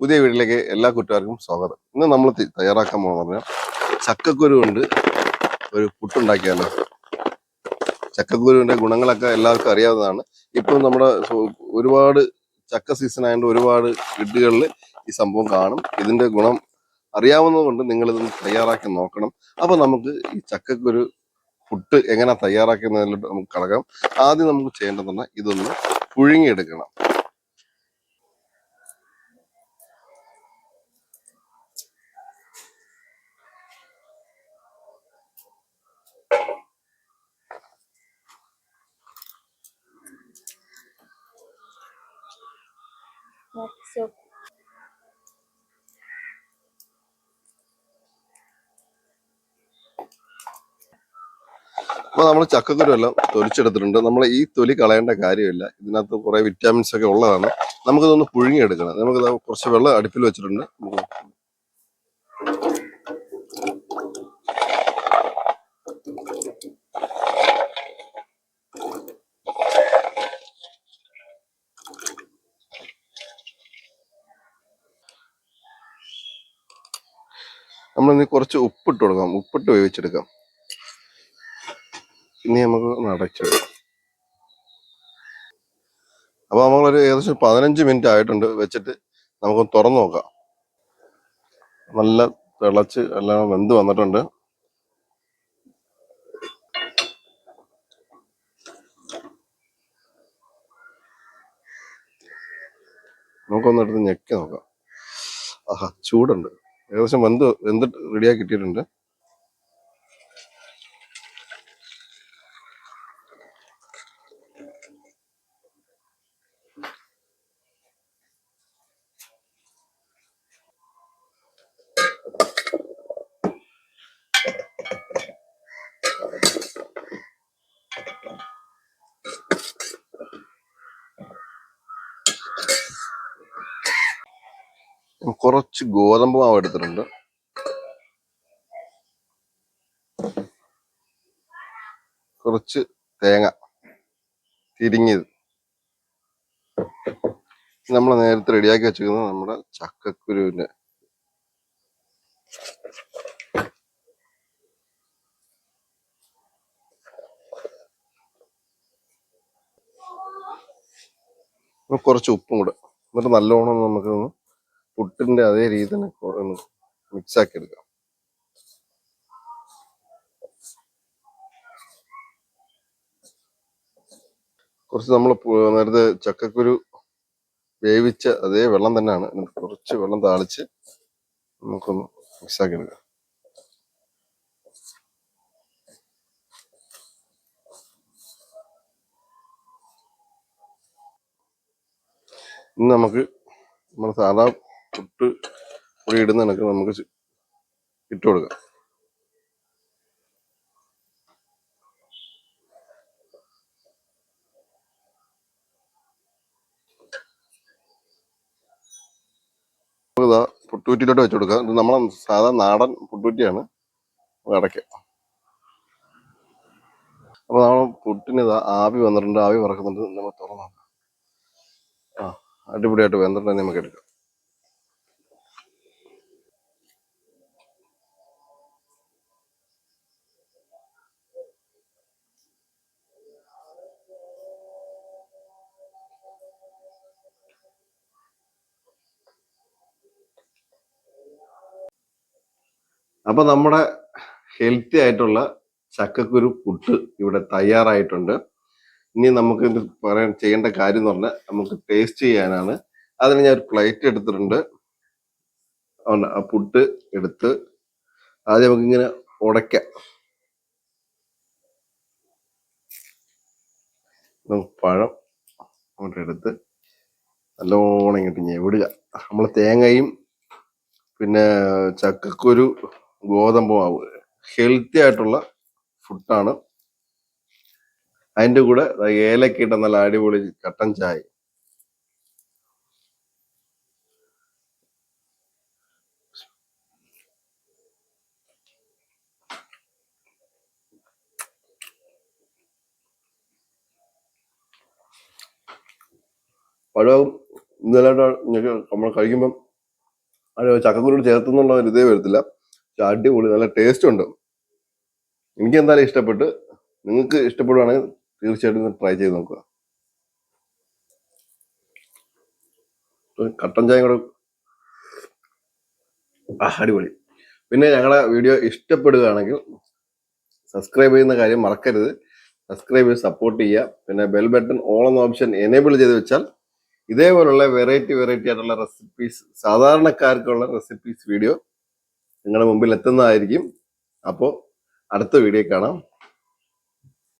പുതിയ വീട്ടിലേക്ക് എല്ലാ കൂട്ടുകാർക്കും സ്വാഗതം. ഇന്ന് നമ്മൾ തയ്യാറാക്കാൻ പോകുന്നത് പറഞ്ഞാൽ ചക്കക്കുരു കൊണ്ട് ഒരു പുട്ടുണ്ടാക്കിയാലോ. ചക്കക്കുരുവിന്റെ ഗുണങ്ങളൊക്കെ എല്ലാവർക്കും അറിയാവുന്നതാണ്. ഇപ്പോൾ നമ്മുടെ ഒരുപാട് ചക്ക സീസൺ ആയതുകൊണ്ട് ഒരുപാട് വീടുകളിൽ ഈ സംഭവം കാണും. ഇതിന്റെ ഗുണം അറിയാവുന്നത് കൊണ്ട് നിങ്ങൾ ഇതൊന്ന് തയ്യാറാക്കി നോക്കണം. അപ്പോൾ നമുക്ക് ഈ ചക്കക്കുരു പുട്ട് എങ്ങനെ തയ്യാറാക്കുന്നതിലോട്ട് നമുക്ക് കടക്കാം. ആദ്യം നമുക്ക് ചെയ്യേണ്ടതെന്ന് ഇതൊന്ന് പുഴുങ്ങിയെടുക്കണം. So അപ്പൊ നമ്മൾ ചക്കക്കുരു എല്ലാം തൊലിച്ചെടുത്തിട്ടുണ്ട്. നമ്മൾ ഈ തൊലി കളയേണ്ട കാര്യമില്ല. ഇതിനകത്ത് കുറേ വിറ്റാമിൻസ് ഒക്കെ ഉള്ളതാണ്. നമുക്കിതൊന്ന് പുഴുങ്ങിയെടുക്കണം. നമുക്ക് കുറച്ച് വെള്ളം അടുപ്പിൽ വെച്ചിട്ടുണ്ട്. നമ്മളിനി കുറച്ച് ഉപ്പിട്ട് കൊടുക്കാം. ഉപ്പിട്ട് വേവിച്ചെടുക്കാം. ഇനി നമുക്ക് ഒന്ന് അപ്പോൾ അപ്പൊ നമ്മളൊരു ഏകദേശം പതിനഞ്ച് മിനിറ്റ് ആയിട്ടുണ്ട്. വെച്ചിട്ട് നമുക്ക് തുറന്നു നോക്കാം. നല്ല തിളച്ച് എല്ലാം വെന്ത് വന്നിട്ടുണ്ട്. നമുക്കൊന്നെടുത്ത് ഞെക്കി നോക്കാം. ആഹാ ചൂടുണ്ട്. ഏകദേശം വെന്ത് വെന്തിട്ട് റെഡിയാക്കി കിട്ടിയിട്ടുണ്ട്. കുറച്ച് ഗോതമ്പ് മാവ് എടുത്തിട്ടുണ്ട്. കുറച്ച് തേങ്ങ തിരിഞ്ഞത്. നമ്മൾ നേരത്തെ റെഡിയാക്കി വെച്ചിരിക്കുന്നത് നമ്മുടെ ചക്കക്കുരുവിന്റെ കുറച്ച് ഉപ്പും കൂടെ. എന്നിട്ട് നല്ലോണം നമുക്ക് പുട്ടിന്റെ അതേ രീതി തന്നെ ഒന്ന് മിക്സ് ആക്കി എടുക്കാം. കുറച്ച് നമ്മൾ നേരത്തെ ചക്കക്കുരു വേവിച്ച അതേ വെള്ളം തന്നെയാണ്. കുറച്ച് വെള്ളം താളിച്ച് നമുക്കൊന്ന് മിക്സ് ആക്കി എടുക്കാം. ഇന്ന് നമുക്ക് നമ്മൾ സാധാ പുട്ട് പൊടി ഇടുന്ന കണക്ക് നമുക്ക് ഇട്ട് കൊടുക്കാം. നമുക്കിതാ പുട്ടുകുറ്റിയിലോട്ട് വെച്ച് കൊടുക്കുക ഇത് നമ്മളെ സാധാ നാടൻ പുട്ടുകുറ്റിയാണ്. അടയ്ക്കുക അപ്പോൾ അപ്പൊ നമ്മൾ പുട്ടിന് ഇതാ ആവി വന്നിട്ടുണ്ട്. ആവി പറക്കുന്നുണ്ട് നമ്മൾ തുറന്നു ആ അടിപൊളിയായിട്ട് വെന്തിട്ടുണ്ടെങ്കിൽ നമുക്ക് എടുക്കാം. അപ്പൊ നമ്മുടെ ഹെൽത്തി ആയിട്ടുള്ള ചക്കക്കുരു പുട്ട് ഇവിടെ തയ്യാറായിട്ടുണ്ട്. ഇനി നമുക്ക് പറയാൻ ചെയ്യേണ്ട കാര്യം എന്ന് പറഞ്ഞാൽ നമുക്ക് ടേസ്റ്റ് ചെയ്യാനാണ്. അതിന് ഞാൻ ഒരു പ്ലേറ്റ് എടുത്തിട്ടുണ്ട്. അതുകൊണ്ട് ആ പുട്ട് എടുത്ത് ആദ്യം നമുക്കിങ്ങനെ ഉടയ്ക്കാം. പഴം അങ്ങോട്ട് എടുത്ത് നല്ലോണം ഇങ്ങോട്ട് ഞെവിടുക. നമ്മൾ തേങ്ങയും പിന്നെ ചക്കക്കുരു ഗോതമ്പ് മാവ്. ഹെൽത്തി ആയിട്ടുള്ള ഫുഡാണ് അതിന്റെ കൂടെ ദാ ഏലക്ക ഇട്ട നല്ല അടിപൊളി കട്ടൻ ചായ. പഴവും ഇന്നലെ നമ്മൾ കഴിക്കുമ്പം അത് ചക്കക്കുരു ചേർത്തുന്നുള്ള ഒരു ഇതേ വരത്തില്ല. അടിപൊളി നല്ല ടേസ്റ്റ് ഉണ്ട്. എനിക്ക് എന്തായാലും ഇഷ്ടപ്പെട്ട് നിങ്ങൾക്ക് ഇഷ്ടപ്പെടുവാണെങ്കിൽ തീർച്ചയായിട്ടും ട്രൈ ചെയ്ത് നോക്കുക. കട്ടൻ ചായ കൂടെ അടിപൊളി. പിന്നെ ഞങ്ങളുടെ വീഡിയോ ഇഷ്ടപ്പെടുകയാണെങ്കിൽ സബ്സ്ക്രൈബ് ചെയ്യുന്ന കാര്യം മറക്കരുത്. സബ്സ്ക്രൈബ് ചെയ്ത് സപ്പോർട്ട് ചെയ്യുക. പിന്നെ ബെൽ ബട്ടൺ ഓൾ എന്ന ഓപ്ഷൻ എനേബിൾ ചെയ്ത് വെച്ചാൽ ഇതേപോലുള്ള വെറൈറ്റി വെറൈറ്റി ആയിട്ടുള്ള റെസിപ്പീസ് സാധാരണക്കാർക്കുള്ള റെസിപ്പീസ് വീഡിയോ നിങ്ങളുടെ മുമ്പിൽ എത്തുന്നതായിരിക്കും. അപ്പോൾ അടുത്ത വീഡിയോ കാണാം.